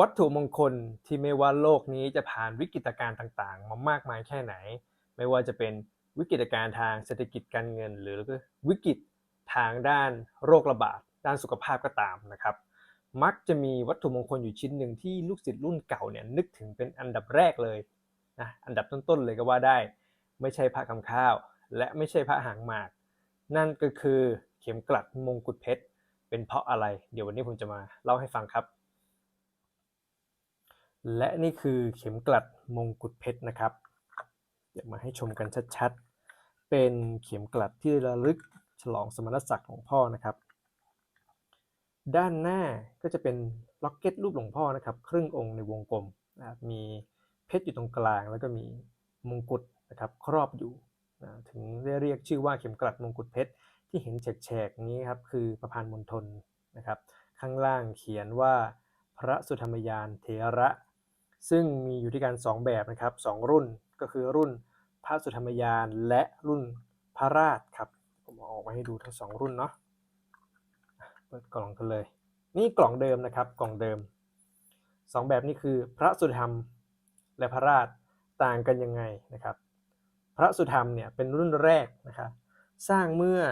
วัตถุมงคลที่ไม่ว่าโลกนี้จะผ่านวิกฤตการณ์ต่างๆ มามากมายแค่ไหน ไม่ว่าจะเป็นวิกฤตการณ์ทางเศรษฐกิจการเงิน หรือวิกฤตทางด้านโรคระบาดด้านสุขภาพก็ตามนะครับ มักจะมีวัตถุมงคลอยู่ชิ้นหนึ่งที่ลูกศิษย์รุ่นเก่าเนี่ยนึกถึงเป็นอันดับแรกเลยนะอันดับต้นๆเลยก็ว่าได้ ไม่ใช่พระคำข้าว และไม่ใช่พระหางหมาก นั่นก็คือเข็มกลัดมงกุฎเพชรเป็นเพราะอะไร เดี๋ยววันนี้ผมจะมาเล่าให้ฟังครับ และนี่คือเข็มกลัดมงกุฎเพชรนะครับ เดี๋ยวมาให้ชมกันชัดๆ เป็นเข็มกลัดที่ระลึกฉลองสมณศักดิ์ของพ่อนะครับ ด้านหน้าก็จะเป็นล็อกเก็ตรูปหลวงพ่อนะครับ ครึ่งองค์ในวงกลมนะครับมีเพชรอยู่ตรงกลาง แล้วก็มีมงกุฎนะครับครอบอยู่นะถึงได้เรียกชื่อว่าเข็มกลัดมงกุฎเพชรที่เห็นแฉกๆนี้ครับคือประพันธ์มณฑลนะครับ ข้างล่างเขียนว่าพระสุธรรมยานเถระ ซึ่งมีอยู่ด้วยกัน 2 แบบนะครับสองรุ่นก็คือรุ่นพระสุธรรมยานและรุ่นพระราชครับ ผมออกมาให้ดูทั้งสองรุ่นเนาะเปิดกล่องกันเลย นี่กล่องเดิมนะครับกล่องเดิมสองแบบนี้คือพระสุธรรมและพระราชต่างกันยังไงนะครับ พระสุธรรมเนี่ยเป็นรุ่นแรกนะครับสร้างเมื่อ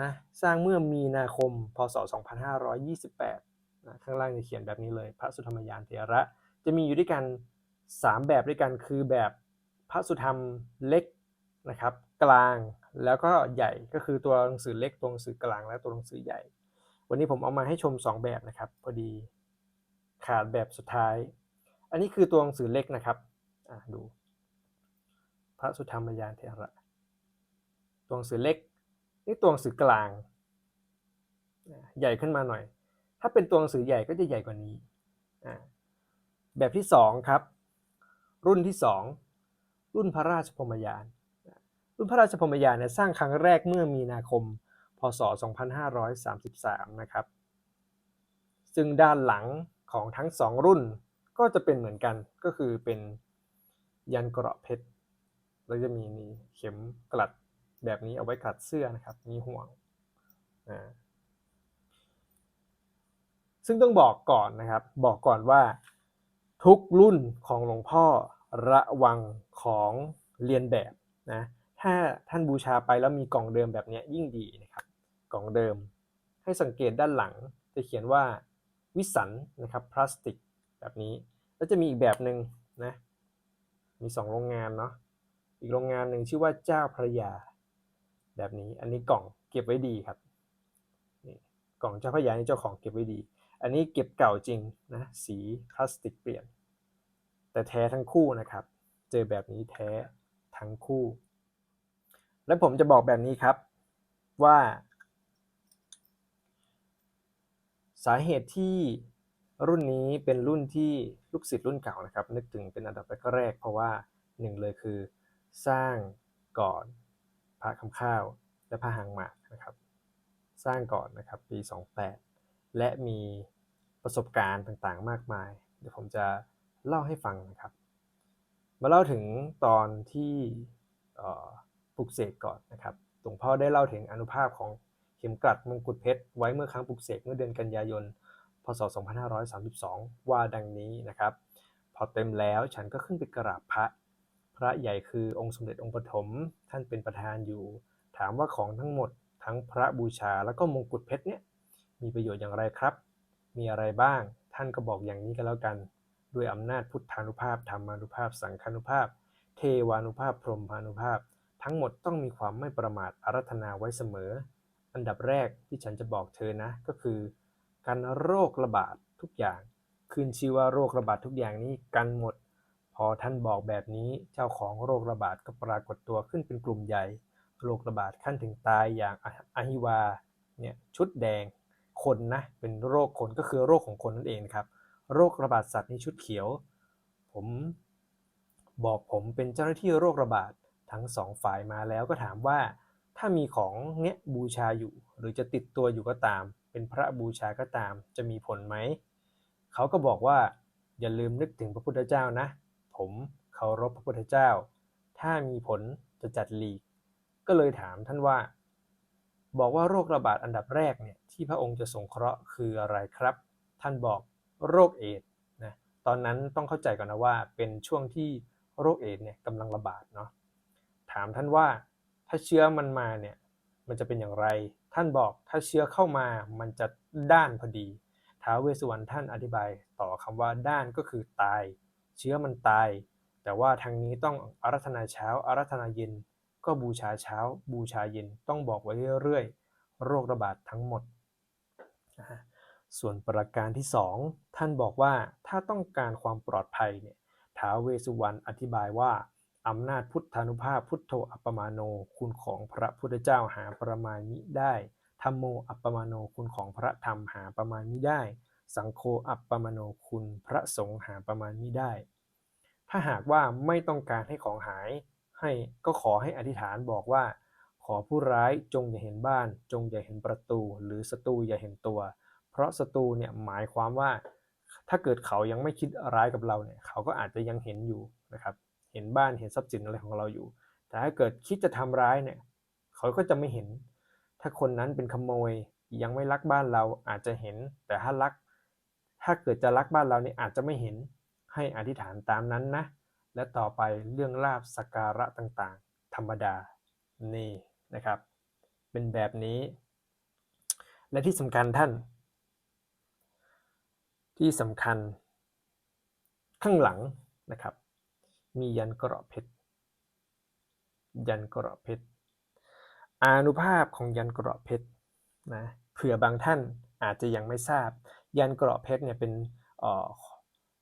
นะสร้างเมื่อมีนาคมพศ 2528นะข้างล่างจะเขียนแบบนี้เลย พระสุธรรมยานเถระ จะมีอยู่ด้วยกัน 3 แบบด้วยกันคือแบบพระสุธรรมเล็กนะครับ กลางแล้วก็ใหญ่ก็คือตัวหนังสือเล็กตัวหนังสือกลางและตัวหนังสือใหญ่ วันนี้ผมเอามาให้ชม 2 แบบนะครับพอดีขาดแบบสุดท้าย อันนี้คือตัวหนังสือเล็กนะครับดู พระสุธรรมยานเถระตัวหนังสือเล็ก นี่ตัวหนังสือกลาง ใหญ่ขึ้นมาหน่อย ถ้าเป็นตัวหนังสือใหญ่ก็จะใหญ่กว่านี้อ่า แบบที่สองครับ รุ่นที่สองรุ่นพระราชพรมยาน รุ่นพระราชพรมยานเนี่ยสร้างครั้งแรกเมื่อมีนาคม พศ 2533 นะครับ ซึ่งด้านหลังของทั้งสองรุ่นก็จะเป็นเหมือนกันก็คือเป็นยันเกราะเพชรแล้วจะมีนี่เข็มกลัดแบบนี้เอาไว้กลัดเสื้อนะครับ มีห่วงอ่าซึ่งต้องบอกก่อนนะครับ บอกก่อนว่า ทุกรุ่นของหลวงพ่อระวังของเรียนแบบนะถ้าท่านบูชาไปแล้วมีกล่องเดิมแบบนี้ยิ่งดีนะครับกล่องเดิม ให้สังเกตด้านหลังจะเขียนว่าวิสันนะครับพลาสติกแบบนี้ แล้วจะมีอีกแบบหนึ่งนะมีสองโรงงานเนาะอีกโรงงานหนึ่งชื่อว่าเจ้าพระยา แบบนี้อันนี้กล่องเก็บไว้ดีครับนี่กล่องเจ้าพระยานี่เจ้าของเก็บไว้ดี อันนี้เก็บเก่าจริงนะสีพลาสติกเปลี่ยน แต่แท้ทั้งคู่นะครับ เจอแบบนี้แท้ทั้งคู่ และผมจะบอกแบบนี้ครับว่า สาเหตุที่รุ่นนี้เป็นรุ่นที่ลูกศิษย์รุ่นเก่านะครับ นึกถึงเป็นอันดับแรกๆเพราะว่าหนึ่งเลยคือสร้างก่อนพระคำข้าวและพระหางหมากนะครับ สร้างก่อนนะครับปี 28 และมีประสบการณ์ต่างๆ มากมาย เดี๋ยวผมจะ เล่าให้ฟังนะครับ มาเล่าถึงตอนที่ปลุกเสกก่อนนะครับหลวงพ่อได้เล่าถึงอนุภาพของเข็มกลัดมงกุฎเพชรไว้เมื่อครั้งปลุกเสกเมื่อเดือนกันยายน พศ 2532 ว่าดังนี้นะครับ พอเต็มแล้วฉันก็ขึ้นไปกราบพระ พระใหญ่คือองค์สมเด็จองค์ปฐมท่านเป็นประธานอยู่ ถามว่าของทั้งหมดทั้งพระบูชาแล้วก็มงกุฎเพชรเนี่ยมีประโยชน์อย่างไรครับ มีอะไรบ้าง ท่านก็บอกอย่างนี้กันแล้วกัน ด้วยอำนาจพุทธานุภาพธรรมานุภาพ สังฆานุภาพ เทวานุภาพพรหมานุภาพ ทั้งหมดต้องมีความไม่ประมาทอารัธนาไว้เสมอ อันดับแรกที่ฉันจะบอกเธอนะก็คือ การโรคระบาดทุกอย่างขึ้นชื่อว่าโรคระบาดทุกอย่างนี้กันหมด พอท่านบอกแบบนี้เจ้าของโรคระบาดก็ปรากฏตัวขึ้นเป็นกลุ่มใหญ่โรคระบาดขั้นถึงตายอย่างอหิวาเนี่ยชุดแดงคนนะเป็นโรคคนก็คือโรคของคนนั่นเองครับ โรคระบาดสัตว์ในชุดเขียว ผมบอกผมเป็นเจ้าหน้าที่โรคระบาดทั้งสองฝ่ายมาแล้วก็ถามว่า ถ้ามีของเนี้ยบูชาอยู่ หรือจะติดตัวอยู่ก็ตาม เป็นพระบูชาก็ตาม จะมีผลไหมเขาก็บอกว่า อย่าลืมนึกถึงพระพุทธเจ้านะ ผมเคารพพระพุทธเจ้า ถ้ามีผลจะจัดหลีก ก็เลยถามท่านว่า บอกว่าโรคระบาดอันดับแรกเนี่ยที่พระองค์จะสงเคราะห์คืออะไรครับ ท่านบอก โรคเอดส์นะตอนนั้นต้องเข้าใจก่อนนะว่าเป็นช่วงที่โรคเอดส์เนี่ยกำลังระบาดเนาะถามท่านว่าถ้าเชื้อมันมาเนี่ยมันจะเป็นอย่างไร ท่านบอกถ้าเชื้อเข้ามามันจะด้านพอดีท้าวเวสสุวรรณท่านอธิบายต่อคำว่าด้านก็คือตาย เชื้อมันตาย แต่ว่าทางนี้ต้องอารัธนาเช้าอารัธนาเย็น ก็บูชาเช้า บูชาเย็นต้องบอกไว้เรื่อยๆโรคระบาดทั้งหมดนะฮะ ส่วนประการที่ 2 ท่านบอกว่าถ้าต้องการความปลอดภัยเนี่ยท้าวเวสสุวรรณอธิบายว่าอำนาจพุทธานุภาพพุทโธอัปปมาโนคุณของพระพุทธเจ้าหาประมาณมิได้ธรรมโมอัปปมาโนคุณของพระธรรมหาประมาณมิได้ สังโฆอัปปมาโนคุณพระสงฆ์หาประมาณมิได้ ถ้าหากว่าไม่ต้องการให้ของหาย ให้ก็ขอให้อธิษฐานบอกว่า ขอผู้ร้ายจงอย่าเห็นบ้าน จงอย่าเห็นประตู หรือศัตรูอย่าเห็นตัว เพราะศัตรูเนี่ยหมายความว่า ถ้าเกิดเขายังไม่คิดร้ายกับเราเนี่ย เขาก็อาจจะยังเห็นอยู่นะครับ เห็นบ้านเห็นทรัพย์สินอะไรของเราอยู่ แต่ถ้าเกิดคิดจะทำร้ายเนี่ย เขาก็จะไม่เห็น ถ้าคนนั้นเป็นขโมยยังไม่รักบ้านเราอาจจะเห็น แต่ถ้ารัก ถ้าเกิดจะรักบ้านเราเนี่ยอาจจะไม่เห็น ให้อธิษฐานตามนั้นนะ และต่อไปเรื่องลาบสกการะต่างๆ ธรรมดา นี่นะครับ เป็นแบบนี้ และที่สำคัญท่าน ที่สำคัญ ข้างหลังนะครับ มียันเกราะเพชรยันเกราะเพชรอานุภาพของยันเกราะเพชรนะเผื่อบางท่านอาจจะยังไม่ทราบ ยันเกราะเพชรเนี่ยเป็นเอ่อ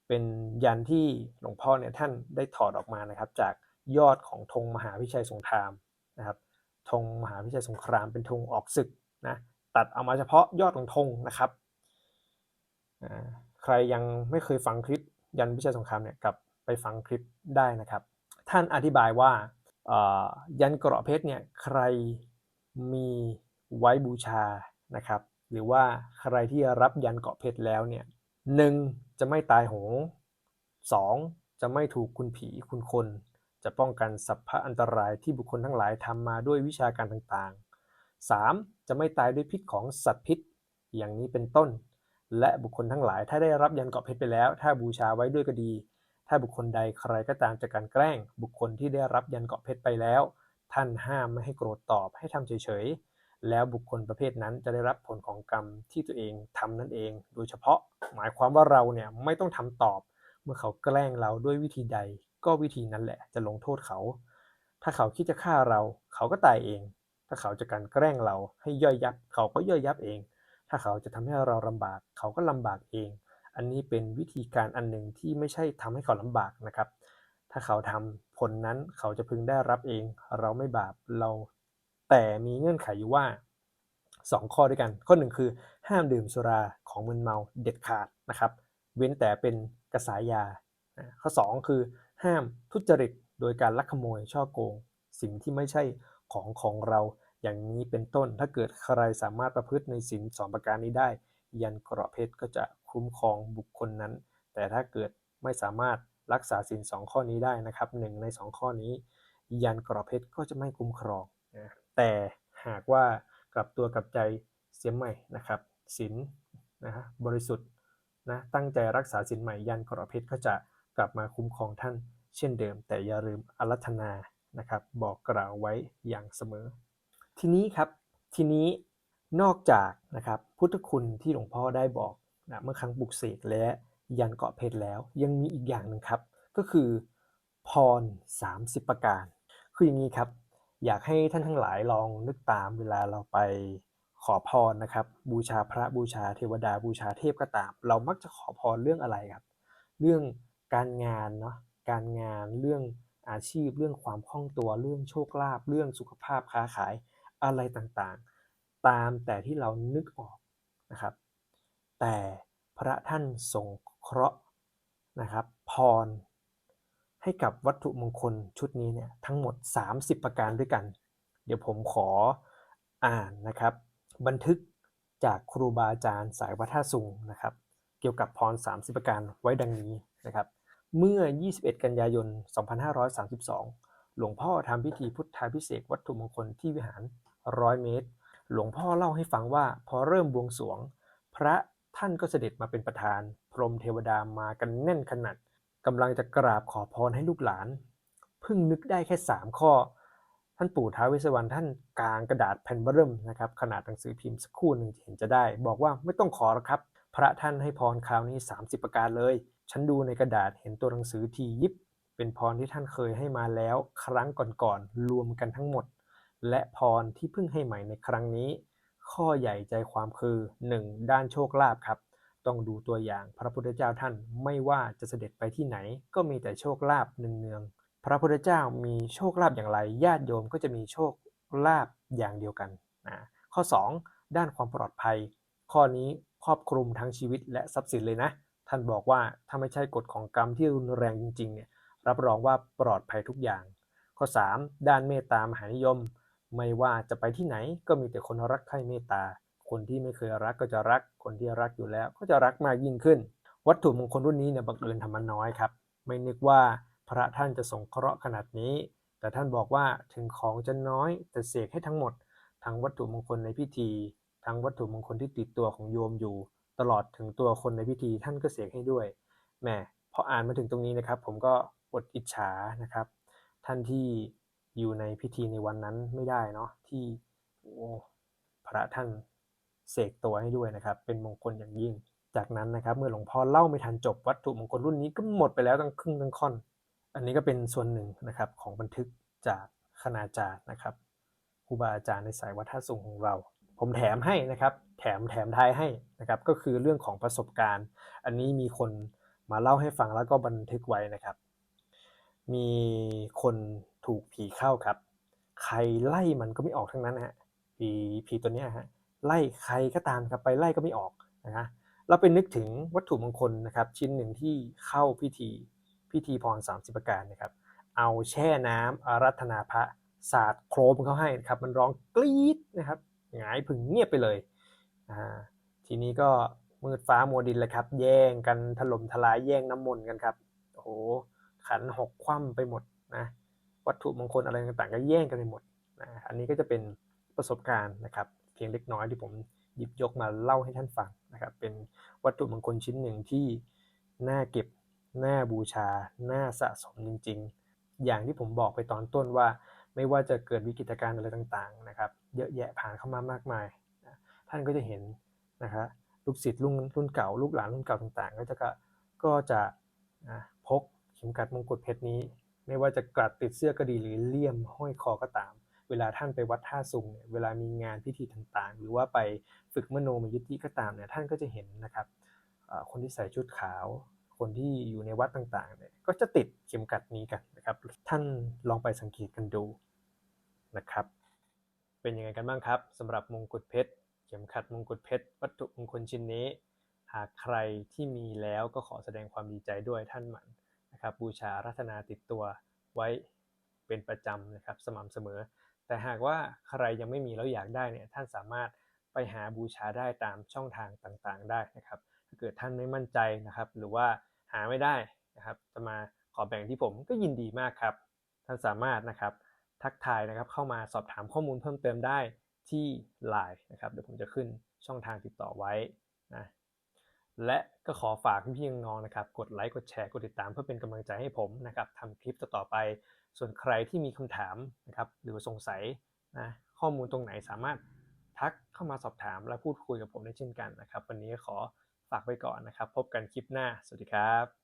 เป็นยันที่หลวงพ่อเนี่ยท่านได้ถอดออกมานะครับ จากยอดของธงมหาวิชัยสงครามนะครับธงมหาวิชัยสงครามเป็นธงออกศึกนะตัดเอามาเฉพาะยอดของธงนะครับอ่า ใครยังไม่เคยฟังคลิปยันวิชัยสงครามเนี่ยกลับไปฟังคลิปได้นะครับ ท่านอธิบายว่ายันเกราะเพชรเนี่ยใครมีไว้บูชานะครับ หรือว่าใครที่รับยันเกราะเพชรแล้วเนี่ยหนึ่งจะไม่ตายโหงสองจะไม่ถูกคุณผีคุณคน จะป้องกันสัพพะอันตรายที่บุคคลทั้งหลายทำมาด้วยวิชาการต่างๆ 3. จะไม่ตายด้วยพิษของสัตว์พิษ อย่างนี้เป็นต้น และบุคคลทั้งหลายถ้าได้รับยันเกาะเพชรไปแล้ว ถ้าบูชาไว้ด้วยก็ดี ถ้าบุคคลใดใครก็ตามจากการแกล้ง บุคคลที่ได้รับยันเกาะเพชรไปแล้ว ท่านห้ามไม่ให้โกรธตอบให้ทำเฉยๆ แล้วบุคคลประเภทนั้นจะได้รับผลของกรรมที่ตัวเองทำนั่นเอง โดยเฉพาะหมายความว่าเราเนี่ยไม่ต้องทำตอบ เมื่อเขาแกล้งเราด้วยวิธีใด ก็วิธีนั้นแหละจะลงโทษเขา ถ้าเขาคิดจะฆ่าเรา เขาก็ตายเอง ถ้าเขาจะกลันแกล้งเราให้ย่อยยับ เขาก็ย่อยยับเอง ถ้าเขาจะทำให้เราลำบาก เขาก็ลำบากเอง อันนี้เป็นวิธีการอันหนึ่งที่ไม่ใช่ทำให้เขาลำบากนะครับ ถ้าเขาทำผลนั้นเขาจะพึงได้รับเอง เราไม่บาปเรา แต่มีเงื่อนไขอยู่ว่า 2 ข้อด้วยกัน ข้อหนึ่งคือห้ามดื่มสุราของมึนเมาเด็ดขาดนะครับ เว้นแต่เป็นกระสายา ข้อ 2 คือห้ามทุจริตโดยการลักขโมยช่อโกง สิ่งที่ไม่ใช่ของของเรา อย่างนี้เป็นต้นถ้าเกิดใครสามารถประพฤติในสินสองประการนี้ได้ ยันเกราะเพชรก็จะคุ้มครองบุคคลนั้น แต่ถ้าเกิดไม่สามารถรักษาสินสองข้อนี้ได้นะครับหนึ่งในสองข้อนี้ ยันเกราะเพชรก็จะไม่คุ้มครองนะแต่หากว่ากลับตัวกลับใจเสียใหม่นะครับสินนะฮะบริสุทธิ์นะตั้งใจรักษาสินใหม่ยันเกราะเพชรก็จะกลับมาคุ้มครองท่าน เช่นเดิม แต่อย่าลืมอารัธนานะครับบอกกล่าวไว้อย่างเสมอ ทีนี้ครับทีนี้นอกจากนะครับพุทธคุณที่หลวงพ่อได้บอกนะเมื่อครั้งปลุกเสกและยันเกาะเพชรแล้ว ยังมีอีกอย่างหนึ่งครับ ก็คือพร 30 ประการ คืออย่างนี้ครับ อยากให้ท่านทั้งหลายลองนึกตามเวลาเราไปขอพรนะครับ บูชาพระบูชาเทวดาบูชาเทพก็ตาม เรามักจะขอพรเรื่องอะไรครับ เรื่องการงานเนาะการงานเรื่องอาชีพ เรื่องความคล่องตัวเรื่องโชคลาภเรื่องสุขภาพค้าขาย อะไรต่างๆ ตามแต่ที่เรานึกออกนะครับ แต่พระท่านทรงเคราะห์นะครับพรให้กับวัตถุมงคลชุดนี้เนี่ยทั้งหมด 30 ประการด้วยกัน เดี๋ยวผมขออ่านนะครับ บันทึกจากครูบาอาจารย์สายวัฒนสุงนะครับ เกี่ยวกับพร 30 ประการไว้ดังนี้นะครับ เมื่อ 21 กันยายน 2532 หลวงพ่อทำพิธีพุทธาพิเศษวัตถุมงคลที่วิหาร ร้อยเมตร หลวงพ่อเล่าให้ฟังว่าพอเริ่มบวงสวง พระท่านก็เสด็จมาเป็นประธาน พรหมเทวดามากันแน่นขนาดกำลังจะกราบขอพรให้ลูกหลานเพิ่งนึกได้แค่สามข้อ ท่านปู่ท้าวเวสสวรรณท่านกางกระดาษแผ่นเบอร์เริ่มนะครับขนาดหนังสือพิมพ์สักคู่หนึ่งเห็นจะได้ บอกว่าไม่ต้องขอหรอกครับ พระท่านให้พรคราวนี้ 30 ประการเลย ฉันดูในกระดาษเห็นตัวหนังสือทียิบ เป็นพรที่ท่านเคยให้มาแล้ว ครั้งก่อนๆรวมกันทั้งหมด และพรที่เพิ่งให้ใหม่ในครั้งนี้ ข้อใหญ่ใจความคือ 1. ด้านโชคลาภครับ ต้องดูตัวอย่างพระพุทธเจ้าท่านไม่ว่าจะเสด็จไปที่ไหน ก็มีแต่โชคลาภเนืองๆพระพุทธเจ้ามีโชคลาภอย่างไรญาติโยมก็จะมีโชคลาภอย่างเดียวกันนะข้อ 2 ด้านความปลอดภัย ข้อนี้ครอบคลุมทั้งชีวิตและทรัพย์สินเลยนะ ท่านบอกว่าถ้าไม่ใช่กฎของกรรมที่รุนแรงจริงๆเนี่ยรับรองว่าปลอดภัยทุกอย่าง ข้อ 3 ด้านเมตตามหานิยม ไม่ว่าจะไปที่ไหนก็มีแต่คนรักใคร่เมตตา คนที่ไม่เคยรักก็จะรัก คนที่รักอยู่แล้วก็จะรักมากยิ่งขึ้น วัตถุมงคลรุ่นนี้เนี่ยบังเอิญทำมาน้อยครับ ไม่นึกว่าพระท่านจะสงเคราะห์ขนาดนี้ แต่ท่านบอกว่าถึงของจะน้อยแต่เสกให้ทั้งหมด ทั้งวัตถุมงคลในพิธี ทั้งวัตถุมงคลที่ติดตัวของโยมอยู่ ตลอดถึงตัวคนในพิธีท่านก็เสกให้ด้วย แหมพออ่านมาถึงตรงนี้นะครับ ผมก็อดอิจฉานะครับ ท่านที่ อยู่ในพิธีในวันนั้นไม่ได้เนาะที่พระท่านเสกตัวให้ด้วยนะครับ เป็นมงคลอย่างยิ่ง จากนั้นนะครับ เมื่อหลวงพ่อเล่าไม่ทันจบวัตถุมงคลรุ่นนี้ก็หมดไปแล้วทั้งครึ่งทั้งค่อน อันนี้ก็เป็นส่วนหนึ่งนะครับของบันทึกจากคณาจารย์นะครับครูบาอาจารย์ในสายวัฒนสูงของเรา ผมแถมให้นะครับ แถมแถมท้ายให้นะครับ ก็คือเรื่องของประสบการณ์ อันนี้มีคนมาเล่าให้ฟังแล้วก็บันทึกไว้นะครับ มีคน ถูกผีเข้าครับ ใครไล่มันก็ไม่ออกทั้งนั้นฮะผีผีตัวเนี้ยฮะไล่ใครก็ตามครับไปไล่ก็ไม่ออกนะฮะเราไปนึกถึงวัตถุมงคลนะครับ ชิ้นหนึ่งที่เข้าพิธีพิธีพร30ประการนะครับ เอาแช่น้ำอารัธนาพระสาดโครมเขาให้นะครับ มันร้องกรี๊ดนะครับหงายผึ่งเงียบไปเลยอ่าทีนี้ก็มืดฟ้ามัวดินเลยครับ แย่งกันถล่มทลายแย่งน้ำมนต์กันครับโอ้โหขันหกคว่ำไปหมดนะ วัตถุมงคลอะไรต่างๆก็แย่งกันไปหมดนะอันนี้ก็จะเป็นประสบการณ์นะครับ เพียงเล็กน้อยที่ผมหยิบยกมาเล่าให้ท่านฟังนะครับ เป็นวัตถุมงคลชิ้นหนึ่งที่น่าเก็บน่าบูชา น่าสะสมจริง ๆ อย่างที่ผมบอกไปตอนต้นว่า ไม่ว่าจะเกิดวิกฤตการณ์อะไรต่างๆนะครับ เยอะแยะผ่านเข้ามามากมายนะท่านก็จะเห็นนะครับลูกศิษย์รุ่นรุ่นเก่าลูกหลานรุ่นเก่าต่างๆ ก็จะก็จะนะพกเข็มกัดมงกุฎเพชรนี้ ไม่ว่าจะกลัดติดเสื้อก็ดีหรือเลี่ยมห้อยคอก็ตาม เวลาท่านไปวัดท่าซุงเนี่ยเวลามีงานพิธีต่างๆ หรือว่าไปฝึกมโนมยิทธิก็ตามเนี่ยท่านก็จะเห็นนะครับคนที่ใส่ชุดขาว คนที่อยู่ในวัดต่างๆเนี่ยก็จะติดเข็มกัดนี้กันนะครับ ท่านลองไปสังเกตกันดูนะครับ เป็นยังไงกันบ้างครับสำหรับมงกุฎเพชรเข็มขัดมงกุฎเพชรวัตถุมงคลชิ้นนี้ หากใครที่มีแล้วก็ขอแสดงความดีใจด้วยท่านหมั่น นะครับบูชารัตนาติดตัวไว้เป็นประจำนะครับสม่ำเสมอ แต่หากว่าใครยังไม่มีแล้วอยากได้เนี่ยท่านสามารถไปหาบูชาได้ตามช่องทางต่างๆ ได้นะครับ ถ้าเกิดท่านไม่มั่นใจนะครับ หรือว่าหาไม่ได้นะครับ จะมาขอแบ่งที่ผมก็ยินดีมากครับ ท่านสามารถนะครับทักทายนะครับเข้ามาสอบถามข้อมูลเพิ่มเติมได้ที่ Line นะครับเดี๋ยวผมจะขึ้นช่องทางติดต่อไว้นะ และก็ขอฝากพี่ๆน้องๆนะครับ กดไลค์กดแชร์กดติดตามเพื่อเป็นกำลังใจให้ผมนะครับทำคลิปต่อๆไป ส่วนใครที่มีคำถามนะครับหรือสงสัยนะข้อมูลตรงไหนสามารถทักเข้ามาสอบถามและพูดคุยกับผมได้เช่นกันนะครับ วันนี้ขอฝากไปก่อนนะครับ พบกันคลิปหน้า สวัสดีครับ